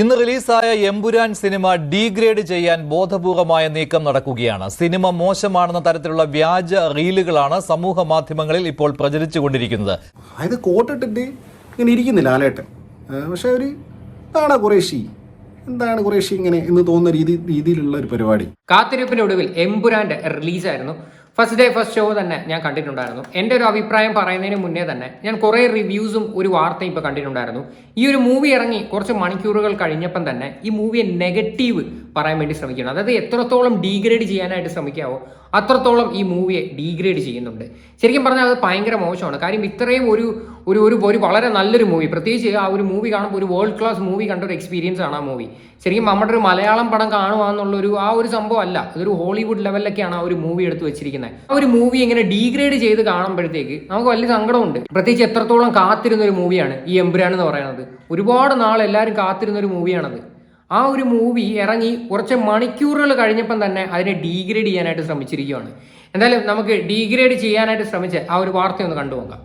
ഇന്ന് റിലീസായ Empuraan cinema degrade ചെയ്യാൻ ബോധപൂർവമായ നീക്കം നടക്കുകയാണ്. സിനിമ മോശമാണെന്ന തരത്തിലുള്ള വ്യാജ റീലുകളാണ് സമൂഹ മാധ്യമങ്ങളിൽ ഇപ്പോൾ പ്രചരിച്ചുകൊണ്ടിരിക്കുന്നത്. അതായത് കോട്ടിട്ടിട്ട് ഇങ്ങനെ ഇരിക്കുന്നില്ല ലാലേട്ടൻ. ആ, പക്ഷേ ഒരു എന്താണ് കുറേശ്ശി. എന്താണ് കുറേശ്ശി ഇങ്ങനെ എന്ന് തോന്നുന്ന രീതി രീതിയിലുള്ള ഒരു പരിപാടി. കാത്തിരിപ്പിന്റെ ഒടുവിൽ എമ്പുരാന്റെ റിലീസായിരുന്നു. ഫസ്റ്റ് ഡേ ഫസ്റ്റ് ഷോ തന്നെ ഞാൻ കണ്ടിട്ടുണ്ടായിരുന്നു. എന്റെ ഒരു അഭിപ്രായം പറയുന്നതിന് മുന്നേ തന്നെ ഞാൻ കുറേ റിവ്യൂസും ഒരു വാർത്തയും ഇപ്പോൾ കണ്ടിട്ടുണ്ടായിരുന്നു. ഈ ഒരു മൂവി ഇറങ്ങി കുറച്ച് മണിക്കൂറുകൾ കഴിഞ്ഞപ്പം തന്നെ ഈ മൂവിയെ നെഗറ്റീവ് പറയാൻ വേണ്ടി ശ്രമിക്കണം അതായത് എത്രത്തോളം ഡീഗ്രേഡ് ചെയ്യാനായിട്ട് ശ്രമിക്കാവോ അത്രത്തോളം ഈ മൂവിയെ ഡീഗ്രേഡ് ചെയ്യുന്നുണ്ട്. ശരിക്കും പറഞ്ഞാൽ അത് ഭയങ്കര മോശമാണ്. കാര്യം ഇത്രയും ഒരു ഒരു ഒരു ഒരു വളരെ നല്ലൊരു മൂവി പ്രത്യേകിച്ച് ആ ഒരു മൂവി കാണുമ്പോൾ ഒരു വേൾഡ് ക്ലാസ് മൂവി കണ്ട ഒരു എക്സ്പീരിയൻസ് ആണ് ആ മൂവി ശരിക്കും നമ്മുടെ ഒരു മലയാളം പടം കാണുക എന്നുള്ളൊരു ആ ഒരു സംഭവം അല്ല. അതൊരു ഹോളിവുഡ് ലെവലിലൊക്കെയാണ് ആ ഒരു മൂവി എടുത്ത് വെച്ചിരിക്കുന്നത്. ആ ഒരു മൂവി ഇങ്ങനെ ഡീഗ്രേഡ് ചെയ്ത് കാണുമ്പോഴത്തേക്ക് നമുക്ക് വലിയ സങ്കടമുണ്ട്. പ്രത്യേകിച്ച് എത്രത്തോളം കാത്തിരുന്ന ഒരു മൂവിയാണ് ഈ എംബ്രാൻ എന്ന് പറയുന്നത്. ഒരുപാട് നാൾ എല്ലാവരും കാത്തിരുന്ന ഒരു മൂവിയാണത് ആ ഒരു മൂവി ഇറങ്ങി കുറച്ച് മണിക്കൂറുകൾ കഴിഞ്ഞപ്പം തന്നെ അതിനെ ഡീഗ്രേഡ് ചെയ്യാനായിട്ട് ശ്രമിച്ചിരിക്കുകയാണ്. എന്തായാലും നമുക്ക് ഡീഗ്രേഡ് ചെയ്യാനായിട്ട് ശ്രമിച്ച് ആ ഒരു വാർത്ത ഒന്ന് കണ്ടുപോകാം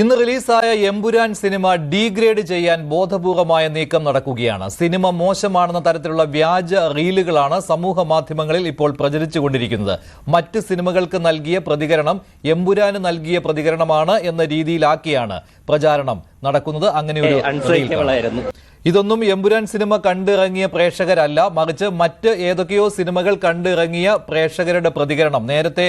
ഇന്ന് റിലീസായ എമ്പുരാൻ സിനിമ ഡീഗ്രേഡ് ചെയ്യാൻ ബോധപൂർവമായ നീക്കം നടക്കുകയാണ്. സിനിമ മോശമാണെന്ന തരത്തിലുള്ള വ്യാജ റീലുകളാണ് സമൂഹ മാധ്യമങ്ങളിൽ ഇപ്പോൾ പ്രചരിച്ചുകൊണ്ടിരിക്കുന്നത്. മറ്റ് സിനിമകൾക്ക് നൽകിയ പ്രതികരണം എമ്പുരാന് നൽകിയ പ്രതികരണമാണ് എന്ന രീതിയിലാക്കിയാണ് പ്രചാരണം നടക്കുന്നത്. അങ്ങനെ ഒരു റീൽ കാണാം. ഇതൊന്നും എമ്പുരാൻ സിനിമ കണ്ടിറങ്ങിയ പ്രേക്ഷകരല്ല. മറിച്ച് മറ്റ് ഏതൊക്കെയോ സിനിമകൾ കണ്ടിറങ്ങിയ പ്രേക്ഷകരുടെ പ്രതികരണം. നേരത്തെ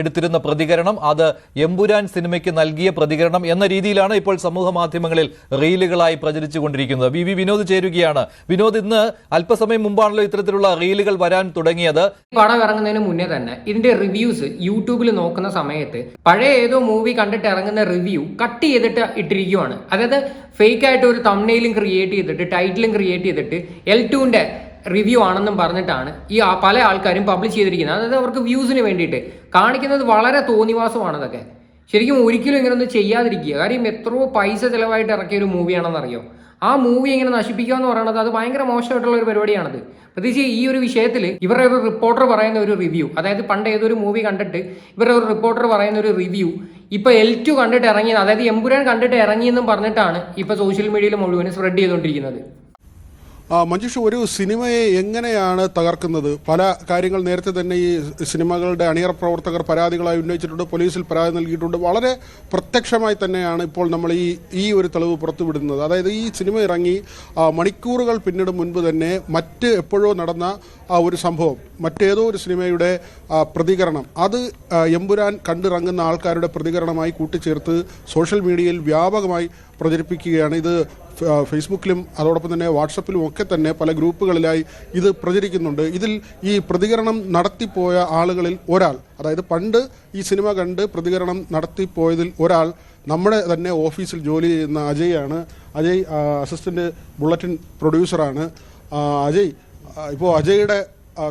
എടുത്തിരുന്ന പ്രതികരണം അത് എമ്പുരാൻ സിനിമയ്ക്ക് നൽകിയ പ്രതികരണം എന്ന രീതിയിലാണ് ഇപ്പോൾ സമൂഹ മാധ്യമങ്ങളിൽ റീലുകളായി പ്രചരിച്ചുകൊണ്ടിരിക്കുന്നത് വി വി വിനോദ് ചേരുകയാണ്. വിനോദ് ഇന്ന് അല്പസമയം മുമ്പാണല്ലോ ഇത്തരത്തിലുള്ള റീലുകൾ വരാൻ തുടങ്ങിയത്. പടം ഇറങ്ങുന്നതിന് മുന്നേ തന്നെ ഇതിന്റെ റിവ്യൂസ് യൂട്യൂബിൽ നോക്കുന്ന സമയത്ത് പഴയ ഏതോ മൂവി കണ്ടിട്ട് ഇറങ്ങുന്ന റിവ്യൂ കട്ട് ചെയ്തിട്ട് ഇട്ടിരിക്കുകയാണ് അതായത് ഫേക്ക് ആയിട്ട് ഒരു തമ്മിലും ക്രിയേറ്റ് ചെയ്തിട്ട് ടൈറ്റിലും ക്രിയേറ്റ് ചെയ്തിട്ട് എൽ ടുവിന്റെ റിവ്യൂ ആണെന്നും പറഞ്ഞിട്ടാണ് ഈ പല ആൾക്കാരും പബ്ലിഷ് ചെയ്തിരിക്കുന്നത്. അതായത് അവർക്ക് വ്യൂസിന് വേണ്ടിയിട്ട്. കാണിക്കുന്നത് വളരെ തോന്നിവാസമാണ് അതൊക്കെ ശരിക്കും ഒരിക്കലും ഇങ്ങനൊന്നും ചെയ്യാതിരിക്കുക. കാര്യം എത്രയോ പൈസ ചിലവായിട്ട് ഇറക്കിയ ഒരു മൂവിയാണെന്നറിയോ ആ മൂവി ഇങ്ങനെ നശിപ്പിക്കുക എന്ന് പറയുന്നത് അത് ഭയങ്കര മോശമായിട്ടുള്ള ഒരു പരിപാടിയാണത്. പ്രത്യേകിച്ച് ഈ ഒരു വിഷയത്തിൽ ഇവരുടെ ഒരു റിപ്പോർട്ടർ പറയുന്ന ഒരു റിവ്യൂ അതായത് പണ്ട് ഏതൊരു മൂവി കണ്ടിട്ട് ഇവരുടെ ഒരു റിപ്പോർട്ടർ പറയുന്ന ഒരു റിവ്യൂ ഇപ്പൊ എൽ ടു കണ്ടിട്ട് ഇറങ്ങിയത് അതായത് എമ്പുരാൻ കണ്ടിട്ട് ഇറങ്ങിയെന്നും പറഞ്ഞിട്ടാണ് ഇപ്പൊ സോഷ്യൽ മീഡിയയിൽ മുഴുവൻ സ്പ്രെഡ് ചെയ്തുകൊണ്ടിരിക്കുന്നത്. മഞ്ജുഷ ഒരു സിനിമയെ എങ്ങനെയാണ് തകർക്കുന്നത്? പല കാര്യങ്ങൾ നേരത്തെ തന്നെ ഈ സിനിമകളുടെ അണിയറ പ്രവർത്തകർ പരാതികളായി ഉന്നയിച്ചിട്ടുണ്ട് പോലീസിൽ പരാതി നൽകിയിട്ടുണ്ട്. വളരെ പ്രത്യക്ഷമായി തന്നെയാണ് ഇപ്പോൾ നമ്മൾ ഈ ഈ ഒരു തെളിവ് പുറത്തുവിടുന്നത്. അതായത് ഈ സിനിമ ഇറങ്ങി മണിക്കൂറുകൾ പിന്നിടും മുൻപ് തന്നെ മറ്റ് എപ്പോഴോ നടന്ന ഒരു സംഭവം മറ്റേതോ ഒരു സിനിമയുടെ പ്രതികരണം. അത് എമ്പുരാൻ കണ്ടിറങ്ങുന്ന ആൾക്കാരുടെ പ്രതികരണമായി കൂട്ടിച്ചേർത്ത് സോഷ്യൽ മീഡിയയിൽ വ്യാപകമായി പ്രചരിപ്പിക്കുകയാണ്. ഇത് ഫേസ്ബുക്കിലും അതോടൊപ്പം തന്നെ വാട്സപ്പിലും ഒക്കെ തന്നെ പല ഗ്രൂപ്പുകളിലായി ഇത് പ്രചരിക്കുന്നുണ്ട്. ഇതിൽ ഈ പ്രതികരണം നടത്തിപ്പോയ ആളുകളിൽ ഒരാൾ അതായത് പണ്ട് ഈ സിനിമ കണ്ട് പ്രതികരണം നടത്തിപ്പോയതിൽ ഒരാൾ നമ്മുടെ തന്നെ ഓഫീസിൽ ജോലി ചെയ്യുന്ന അജയ് അജയ് അസിസ്റ്റന്റ് ബുള്ളറ്റിൻ പ്രൊഡ്യൂസറാണ്. അജയ് ഇപ്പോൾ അജയുടെ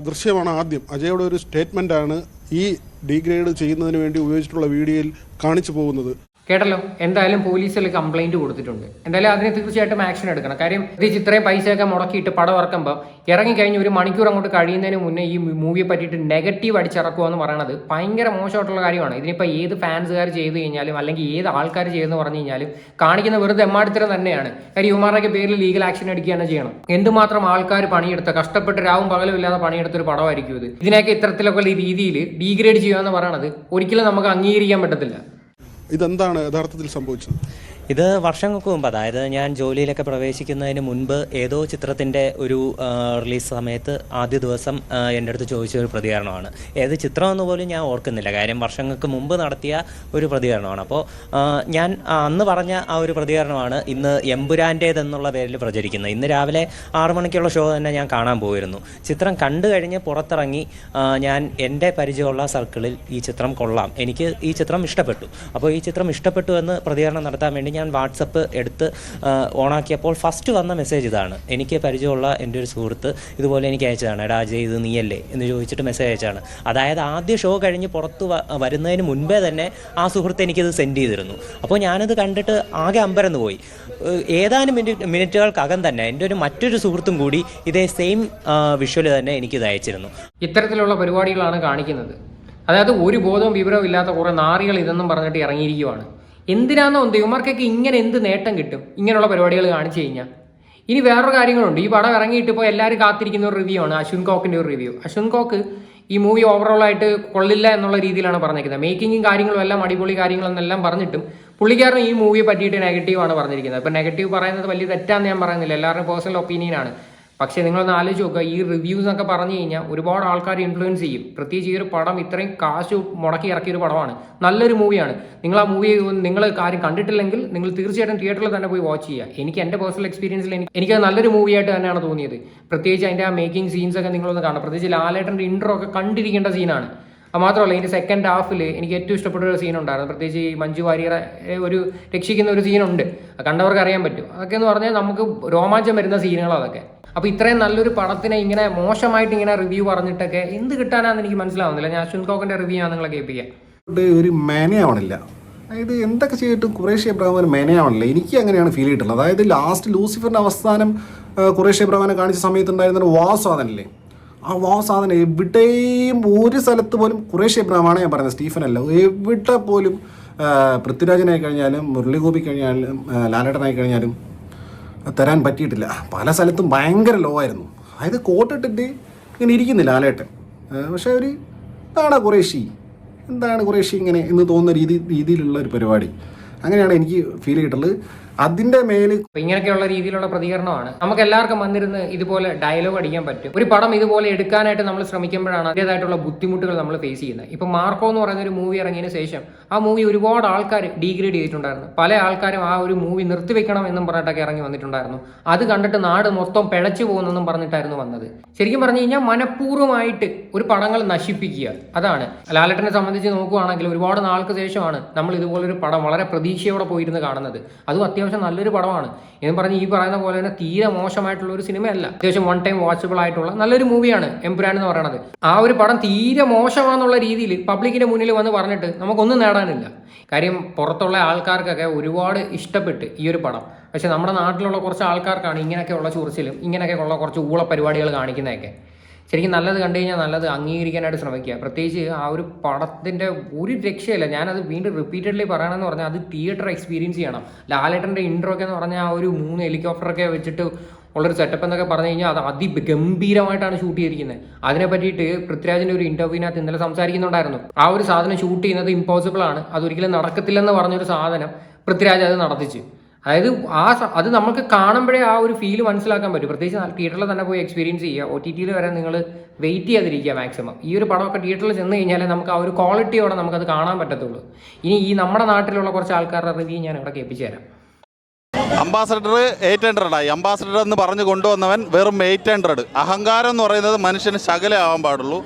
ദൃശ്യമാണ് ആദ്യം. അജയുടെ ഒരു സ്റ്റേറ്റ്മെന്റാണ് ഈ ഡീഗ്രേഡ് ചെയ്യുന്നതിന് വേണ്ടി ഉപയോഗിച്ചിട്ടുള്ള വീഡിയോയിൽ കാണിച്ചു പോകുന്നത്. കേട്ടല്ലോ? എന്തായാലും പോലീസിൽ കംപ്ലൈന്റ് കൊടുത്തിട്ടുണ്ട്. എന്തായാലും അതിന് തീർച്ചയായിട്ടും ആക്ഷൻ എടുക്കണം. കാര്യം ഇത് ഇത്രയും പൈസയൊക്കെ മുടക്കിയിട്ട് പടം ഇറക്കുമ്പോൾ ഇറങ്ങിക്കഴിഞ്ഞ് ഒരു മണിക്കൂർ അങ്ങോട്ട് കഴിയുന്നതിന് മുന്നേ ഈ മൂവിയെ പറ്റിയിട്ട് നെഗറ്റീവ് അടിച്ചിറക്കുക എന്ന് പറയുന്നത് ഭയങ്കര മോശമായിട്ടുള്ള കാര്യമാണ്. ഇതിനിപ്പോൾ ഏത് ഫാൻസുകാർ ചെയ്തു കഴിഞ്ഞാലും അല്ലെങ്കിൽ ഏത് ആൾക്കാർ ചെയ്തെന്ന് പറഞ്ഞു കഴിഞ്ഞാലും കാണിക്കുന്ന വെറുതെ എമ്മാടിത്തരം തന്നെയാണ്. കാര്യം യുമാറുടെയൊക്കെ പേരിൽ ലീഗൽ ആക്ഷൻ എടുക്കുകയാണ് ചെയ്യണം. എന്തുമാത്രം ആൾക്കാർ പണിയെടുത്ത കഷ്ടപ്പെട്ട് രാവും പകലും ഇല്ലാതെ പണിയെടുത്തൊരു പടമായിരിക്കും ഇത്. ഇതിനൊക്കെ ഇത്തരത്തിലൊക്കെ രീതിയിൽ ഡീഗ്രേഡ് ചെയ്യുക എന്ന് പറയുന്നത് ഒരിക്കലും നമുക്ക് അംഗീകരിക്കാൻ പറ്റത്തില്ല. ഇതെന്താണ് യഥാർത്ഥത്തിൽ സംഭവിച്ചത്? ഇത് വർഷങ്ങൾക്ക് മുമ്പ് അതായത് ഞാൻ ജോലിയിലൊക്കെ പ്രവേശിക്കുന്നതിന് മുൻപ് ഏതോ ചിത്രത്തിന്റെ ഒരു റിലീസ് സമയത്ത് ആദ്യ ദിവസം എന്റെ അടുത്ത് ചോദിച്ച ഒരു പ്രതികരണമാണ്. ഏത് ചിത്രമെന്ന് പോലും ഞാൻ ഓർക്കുന്നില്ല. കാര്യം വർഷങ്ങൾക്ക് മുമ്പ് നടത്തിയ ഒരു പ്രതികരണമാണ്. അപ്പോൾ ഞാൻ അന്ന് പറഞ്ഞ ആ ഒരു പ്രതികരണമാണ് ഇന്ന് എമ്പുരാന്റേതെന്നുള്ള പേരിൽ പ്രചരിക്കുന്നത്. ഇന്ന് രാവിലെ ആറു മണിക്കുള്ള ഷോ തന്നെ ഞാൻ കാണാൻ പോയിരുന്നു. ചിത്രം കണ്ടു കഴിഞ്ഞ് പുറത്തിറങ്ങി ഞാൻ എന്റെ പരിചയമുള്ള സർക്കിളിൽ ഈ ചിത്രം കൊള്ളാം. എനിക്ക് ഈ ചിത്രം ഇഷ്ടപ്പെട്ടു. അപ്പോൾ ഈ ചിത്രം ഇഷ്ടപ്പെട്ടു എന്ന് പ്രതികരണം നടത്താൻ വേണ്ടി ഞാൻ വാട്സപ്പ് എടുത്ത് ഓണാക്കിയപ്പോൾ ഫസ്റ്റ് വന്ന മെസ്സേജ് ഇതാണ്. എനിക്ക് പരിചയമുള്ള എന്റെ ഒരു സുഹൃത്ത് ഇതുപോലെ എനിക്ക് അയച്ചതാണ്. എടാ അജയ് ഇത് നീയല്ലേ? എന്ന് ചോദിച്ചിട്ട് മെസ്സേജ് അയച്ചതാണ്. അതായത് ആദ്യ ഷോ കഴിഞ്ഞ് പുറത്ത് വരുന്നതിന് മുൻപേ തന്നെ ആ സുഹൃത്ത് എനിക്കിത് സെൻഡ് ചെയ്തിരുന്നു. അപ്പോൾ ഞാനിത് കണ്ടിട്ട് ആകെ അമ്പരന്ന് പോയി. ഏതാനും മിനിറ്റ് മിനിറ്റുകൾക്കകം തന്നെ എന്റെ ഒരു മറ്റൊരു സുഹൃത്തും കൂടി ഇതേ സെയിം വിഷ്വൽ തന്നെ എനിക്കിത് അയച്ചിരുന്നു. ഇത്തരത്തിലുള്ള പരിപാടികളാണ് കാണിക്കുന്നത്. അതായത് ഒരു ബോധവും വിവരവും ഇല്ലാത്ത കുറേ നാറികൾ ഇതെന്നും പറഞ്ഞിട്ട് ഇറങ്ങിയിരിക്കുവാണ്. എന്തിനാന്നോ എന്ത് ഇവന്മാർക്കൊക്കെ ഇങ്ങനെ എന്ത് നേട്ടം കിട്ടും? ഇങ്ങനെയുള്ള പരിപാടികൾ കാണിച്ചു കഴിഞ്ഞാൽ ഇനി വേറൊരു കാര്യങ്ങളുണ്ട്. ഈ പടം ഇറങ്ങിയിട്ട് ഇപ്പോൾ എല്ലാവരും കാത്തിരിക്കുന്ന ഒരു റിവ്യൂ ആണ്. അശ്വിൻ കോക്കിന്റെ ഒരു റിവ്യൂ അശ്വിൻ കോക്ക് ഈ മൂവി ഓവറോൾ ആയിട്ട് കൊള്ളില്ല എന്നുള്ള രീതിയിലാണ് പറഞ്ഞിരിക്കുന്നത് മേക്കിങ്ങും കാര്യങ്ങളും എല്ലാം അടിപൊളി കാര്യങ്ങളെന്നെല്ലാം പറഞ്ഞിട്ടും പുള്ളിക്കാരൻ ഈ മൂവിയെ പറ്റിയിട്ട് നെഗറ്റീവാണ് പറഞ്ഞിരിക്കുന്നത്. ഇപ്പം നെഗറ്റീവ് പറയുന്നത് വലിയ തെറ്റാന്ന് ഞാൻ പറയുന്നില്ല. എല്ലാവരുടെയും പേഴ്സണൽ ഒപ്പീനിയൻ ആണ്. പക്ഷേ നിങ്ങളൊന്ന് ആലോചിച്ച് നോക്കുക. ഈ റിവ്യൂസ് എന്നൊക്കെ പറഞ്ഞു കഴിഞ്ഞാൽ ഒരുപാട് ആൾക്കാർ ഇൻഫ്ലുവൻസ് ചെയ്യും. പ്രത്യേകിച്ച് ഈ ഒരു പടം ഇത്രയും കാശ് മുടക്കി ഇറക്കിയ ഒരു പടമാണ്. നല്ലൊരു മൂവിയാണ് നിങ്ങൾ ആ മൂവി നിങ്ങൾ കാര്യം കണ്ടിട്ടില്ലെങ്കിൽ നിങ്ങൾ തീർച്ചയായിട്ടും തിയേറ്ററിൽ തന്നെ പോയി വാച്ച് ചെയ്യുക. എനിക്ക് എന്റെ പേഴ്സണൽ എക്സ്പീരിയൻസിൽ എനിക്ക് എനിക്ക് നല്ലൊരു മൂവിയായിട്ട് തന്നെയാണ് തോന്നിയത്. പ്രത്യേകിച്ച് അതിന്റെ ആ മേക്കിംഗ് സീൻസ് ഒക്കെ നിങ്ങളൊന്ന് കാണാം പ്രത്യേകിച്ച് ലാലേട്ടന്റെ ഇൻട്രോ ഒക്കെ കണ്ടിരിക്കേണ്ട സീനാണ് അത് മാത്രമല്ല ഇതിന്റെ സെക്കൻഡ് ഹാഫിൽ എനിക്ക് ഏറ്റവും ഇഷ്ടപ്പെട്ട ഒരു സീൻ ഉണ്ടായിരുന്നു. പ്രത്യേകിച്ച് ഈ മഞ്ജു വാര്യറെ ഒരു രക്ഷിക്കുന്ന ഒരു സീനുണ്ട് കണ്ടവർക്ക് അറിയാൻ പറ്റും. അതൊക്കെ എന്ന് പറഞ്ഞാൽ നമുക്ക് രോമാഞ്ചം വരുന്ന സീനുകൾ അതൊക്കെ. അപ്പോൾ ഇത്രയും നല്ലൊരു പടത്തിനെ ഇങ്ങനെ മോശമായിട്ട് ഇങ്ങനെ റിവ്യൂ പറഞ്ഞിട്ടൊക്കെ എന്ത് കിട്ടാനാന്ന് എനിക്ക് മനസ്സിലാവുന്നില്ല. ഞാൻ അശ്വിൻ കോക്കിന്റെ റിവ്യൂ ആണ് നിങ്ങളെ കേൾപ്പിക്കാം. ഒരു മേനയാവണില്ല. അതായത് എന്തൊക്കെ ചെയ്തിട്ടും കുറേശ്ശെ ഒരു മേനയാവണില്ല. എനിക്ക് അങ്ങനെയാണ് ഫീൽ ചെയ്തിട്ടുള്ളത്. അതായത് ലാസ്റ്റ് ലൂസിഫറിന്റെ അവസാനം കുറേശ്ശെ അബ്രഹാമിനെ കാണിച്ച സമയത്തുണ്ടായിരുന്ന ഒരു വാസ് സാധനല്ലേ ആ വാ സാധനം എവിടെയും ഒരു സ്ഥലത്ത് പോലും കുറേശ്ശെ അബ്രഹാമാണ് ഞാൻ പറയുന്നത് സ്റ്റീഫൻ അല്ല എവിടെ പോലും പൃഥ്വിരാജനായി കഴിഞ്ഞാലും മുരളിഗോപി കഴിഞ്ഞാലും ലാലേട്ടനായി കഴിഞ്ഞാലും തരാൻ പറ്റിയിട്ടില്ല. പല സ്ഥലത്തും ഭയങ്കര ലോ ആയിരുന്നു. അതായത് കോട്ടിട്ടിട്ട് ഇങ്ങനെ ഇരിക്കുന്നില്ല ലാലേട്ടൻ. പക്ഷേ ഒരു എന്താണ് കുറേശ്ശി എന്താണ് കുറേശ്ശി ഇങ്ങനെ? എന്ന് തോന്നുന്ന രീതി രീതിയിലുള്ള ഒരു പരിപാടി. അങ്ങനെയാണ് എനിക്ക് ഫീൽ ചെയ്തിട്ടുള്ളത് അതിന്റെ മേലിൽ ഇങ്ങനെയൊക്കെയുള്ള രീതിയിലുള്ള പ്രതികരണമാണ്. നമുക്ക് എല്ലാവർക്കും വന്നിരുന്ന് ഇതുപോലെ ഡയലോഗ് അടിക്കാൻ പറ്റും. ഒരു പടം ഇതുപോലെ എടുക്കാനായിട്ട് നമ്മൾ ശ്രമിക്കുമ്പോഴാണ് അതിന്റെതായിട്ടുള്ള ബുദ്ധിമുട്ടുകൾ നമ്മൾ ഫേസ് ചെയ്യുന്നത്. ഇപ്പൊ മാർക്കോ എന്ന് പറയുന്ന ഒരു മൂവി ഇറങ്ങിയതിന് ശേഷം ആ മൂവി ഒരുപാട് ആൾക്കാർ ഡീഗ്രേഡ് ചെയ്തിട്ടുണ്ടായിരുന്നു. പല ആൾക്കാരും ആ ഒരു മൂവി നിർത്തിവെക്കണം എന്നും പറഞ്ഞിട്ടൊക്കെ ഇറങ്ങി വന്നിട്ടുണ്ടായിരുന്നു. അത് കണ്ടിട്ട് നാട് മൊത്തം പിഴച്ചു പോകുന്നെന്നും പറഞ്ഞിട്ടായിരുന്നു വന്നത്. ശരിക്കും പറഞ്ഞു കഴിഞ്ഞാൽ മനഃപൂർവമായിട്ട് ഒരു പടങ്ങൾ നശിപ്പിക്കുക. അതാണ്. ലാലട്ടനെ സംബന്ധിച്ച് നോക്കുകയാണെങ്കിൽ ഒരുപാട് നാൾക്ക് ശേഷമാണ് നമ്മൾ ഇതുപോലൊരു പടം വളരെ പ്രതീക്ഷയോടെ പോയിരുന്ന് കാണുന്നത്. അതും അത്യാവശ്യം നല്ലൊരു പടമാണ്. എന്ന് പറഞ്ഞ് ഈ പറയുന്ന പോലെ തന്നെ തീരെ മോശമായിട്ടുള്ള ഒരു സിനിമയല്ല. അത്യാവശ്യം വൺ ടൈം വാച്ചബിൾ ആയിട്ടുള്ള നല്ലൊരു മൂവിയാണ് എംപുരാൻ എന്ന് പറയുന്നത്. ആ ഒരു പടം തീരെ മോശമാണെന്നുള്ള രീതിയിൽ പബ്ലിക്കിന്റെ മുന്നിൽ വന്ന് പറഞ്ഞിട്ട് നമുക്കൊന്നും നേടാനില്ല. കാര്യം പുറത്തുള്ള ആൾക്കാർക്കൊക്കെ ഒരുപാട് ഇഷ്ടപ്പെട്ട് ഈ ഒരു പടം. പക്ഷെ നമ്മുടെ നാട്ടിലുള്ള കുറച്ച് ആൾക്കാർക്കാണ് ഇങ്ങനെയൊക്കെയുള്ള ചുറിച്ചിലും ഇങ്ങനെയൊക്കെയുള്ള കുറച്ച് ഊള പരിപാടികൾ കാണിക്കുന്നതൊക്കെ. ശരിക്കും നല്ലത് കണ്ടു കഴിഞ്ഞാൽ നല്ലത് അംഗീകരിക്കാനായിട്ട് ശ്രമിക്കുക. പ്രത്യേകിച്ച് ആ ഒരു പടത്തിന്റെ ഒരു രക്ഷയില്ല. ഞാനത് വീണ്ടും റിപ്പീറ്റഡ്ലി പറയണമെന്ന് പറഞ്ഞാൽ അത് തിയേറ്റർ എക്സ്പീരിയൻസ് ചെയ്യണം. ലാലേട്ടന്റെ ഇൻട്രോ ഒക്കെ എന്ന് പറഞ്ഞാൽ ആ ഒരു മൂന്ന് ഹെലികോപ്റ്ററൊക്കെ വെച്ചിട്ട് ഉള്ളൊരു സെറ്റപ്പ് എന്നൊക്കെ പറഞ്ഞു കഴിഞ്ഞാൽ അത് അതിഗംഭീരമായിട്ടാണ് ഷൂട്ട് ചെയ്തിരിക്കുന്നത്. അതിനെ പറ്റിയിട്ട് പൃഥ്വിരാജിന്റെ ഒരു ഇന്റർവ്യൂവിനകത്ത് ഇന്നലെ സംസാരിക്കുന്നുണ്ടായിരുന്നു. ആ ഒരു സാധനം ഷൂട്ട് ചെയ്യുന്നത് ഇമ്പോസിബിൾ ആണ്. അതൊരിക്കലും നടക്കത്തില്ലെന്ന് പറഞ്ഞൊരു സാധനം പൃഥ്വിരാജ് അത് നടത്തിച്ചു. അതായത് ആ അത് നമുക്ക് കാണുമ്പോഴേ ആ ഒരു ഫീൽ മനസ്സിലാക്കാൻ പറ്റും. പ്രത്യേകിച്ച് തിയേറ്ററിൽ തന്നെ പോയി എക്സ്പീരിയൻസ് ചെയ്യുക. ഒ ടി ടിയിൽ വരെ നിങ്ങൾ വെയിറ്റ് ചെയ്യാതിരിക്കുക മാക്സിമം ഈ ഒരു പടമൊക്കെ തിയേറ്ററിൽ ചെന്ന് കഴിഞ്ഞാൽ നമുക്ക് ആ ഒരു ക്വാളിറ്റിയോടെ നമുക്കത് കാണാൻ പറ്റത്തുള്ളൂ. ഇനി ഈ നമ്മുടെ നാട്ടിലുള്ള കുറച്ച് ആൾക്കാരുടെ റിവ്യൂ ഞാൻ ഇവിടെ കേൾപ്പിച്ചു തരാം അംബാസഡർ എയ്റ്റ് ഹൺഡ്രഡ് ആയി. അംബാസഡർ എന്ന് പറഞ്ഞു കൊണ്ടുവന്നവൻ വെറും എയ്റ്റ് ഹൺഡ്രഡ് അഹങ്കാരം എന്ന് പറയുന്നത് മനുഷ്യന് ശകലേ ആവാൻ പാടുള്ളൂ.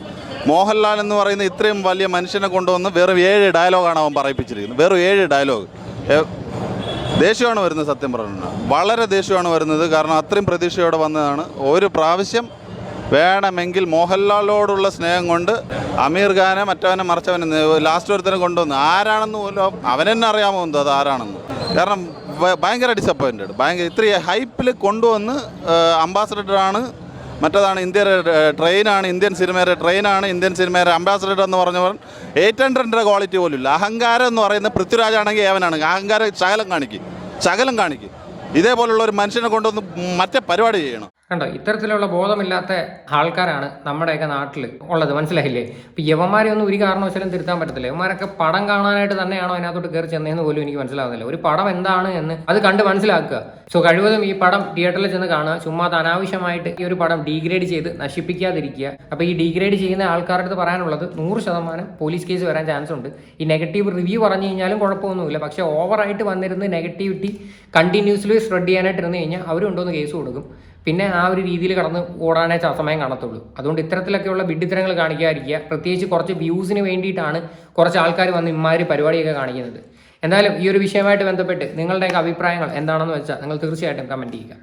മോഹൻലാൽ എന്ന് പറയുന്ന ഇത്രയും വലിയ മനുഷ്യനെ കൊണ്ടുവന്ന് വെറും ഏഴ് ഡയലോഗാണ് അവൻ പറയിപ്പിച്ചിരിക്കുന്നത്. വെറും ഏഴ് ഡയലോഗ് ദേഷ്യമാണ് വരുന്നത് സത്യം പറഞ്ഞാൽ വളരെ ദേഷ്യമാണ് വരുന്നത്. കാരണം അത്രയും പ്രതീക്ഷയോടെ വന്നതാണ്. ഒരു പ്രാവശ്യം വേണമെങ്കിൽ മോഹൻലാലിനോടുള്ള സ്നേഹം കൊണ്ട് അമീർ ഖാനെ മറ്റവനെ മറിച്ചവനെ ലാസ്റ്റ് ഒരുത്തനെ കൊണ്ടുവന്നു. ആരാണെന്ന് പോലും അവനെന്നെ അറിയാമോ എന്തോ അത് ആരാണെന്ന്. കാരണം ഭയങ്കര ഡിസപ്പോയിന്റഡ് ഭയങ്കര ഇത്രയും ഹൈപ്പിൽ കൊണ്ടുവന്ന് അംബാസഡറാണ് മറ്റേതാണ് ഇന്ത്യയുടെ ട്രെയിനാണ് ഇന്ത്യൻ സിനിമയുടെ ട്രെയിനാണ് ഇന്ത്യൻ സിനിമയുടെ അംബാസഡർ എന്ന് പറഞ്ഞവർ എയ്റ്റ് ഹൺഡ്രഡിന്റെ ക്വാളിറ്റി പോലും ഇല്ല അഹങ്കാരം എന്ന് പറയുന്ന പൃഥ്വിരാജാണെങ്കിൽ ഏവനാണ് അഹങ്കാരം ശകലം കാണിക്കും. ശകലം കാണിക്കും. ഇതേപോലുള്ള ഒരു മനുഷ്യനെ കൊണ്ടുവന്ന് മറ്റേ പരിപാടി ചെയ്യണം. കണ്ടോ ഇത്തരത്തിലുള്ള ബോധമില്ലാത്ത ആൾക്കാരാണ് നമ്മുടെയൊക്കെ നാട്ടിൽ ഉള്ളത് മനസ്സിലായില്ലേ? ഇപ്പം യവന്മാരെ ഒന്നും ഒരു കാരണവശാലും തിരുത്താൻ പറ്റത്തില്ല. യവന്മാരൊക്കെ പടം കാണാനായിട്ട് തന്നെയാണോ അതിനകത്തോട്ട് കയറി ചെന്നതെന്ന് പോലും എനിക്ക് മനസ്സിലാവുന്നില്ല. ഒരു പടം എന്താണ് എന്ന് അത് കണ്ട് മനസ്സിലാക്കുക. സോ കഴിവതും ഈ പടം തിയേറ്ററിൽ ചെന്ന് കാണുക. ചുമ്മാ അനാവശ്യമായിട്ട് ഈ ഒരു പടം ഡീഗ്രേഡ് ചെയ്ത് നശിപ്പിക്കാതിരിക്കുക. അപ്പോൾ ഈ ഡീഗ്രേഡ് ചെയ്യുന്ന ആൾക്കാരുടെ അടുത്ത് പറയാനുള്ളത് നൂറ് ശതമാനം പോലീസ് കേസ് വരാൻ ചാൻസ് ഉണ്ട്. ഈ നെഗറ്റീവ് റിവ്യൂ പറഞ്ഞു കഴിഞ്ഞാലും കുഴപ്പമൊന്നുമില്ല. പക്ഷേ ഓവറായിട്ട് വന്നിരുന്ന് നെഗറ്റിവിറ്റി കണ്ടിന്യൂസ്ലി സ്പ്രെഡ് ചെയ്യാനായിട്ട് ഇരുന്ന് കഴിഞ്ഞാൽ അവരുണ്ടോന്ന് കേസ് കൊടുക്കും. പിന്നെ ആ ഒരു രീതിയിൽ കടന്ന് ഓടാനേ സമയം കാണത്തുള്ളൂ. അതുകൊണ്ട് ഇത്തരത്തിലൊക്കെയുള്ള വിഡിത്തരങ്ങൾ കാണിക്കാതിരിക്കുക. പ്രത്യേകിച്ച് കുറച്ച് വ്യൂസിന് വേണ്ടിയിട്ടാണ് കുറച്ച് ആൾക്കാർ വന്ന് ഇമാതിരി പരിപാടിയൊക്കെ കാണിക്കുന്നത്. എന്തായാലും ഈ ഒരു വിഷയമായിട്ട് ബന്ധപ്പെട്ട് നിങ്ങളുടെയൊക്കെ അഭിപ്രായങ്ങൾ എന്താണെന്ന് വെച്ചാൽ നിങ്ങൾ തീർച്ചയായിട്ടും കമന്റ് ചെയ്യുക.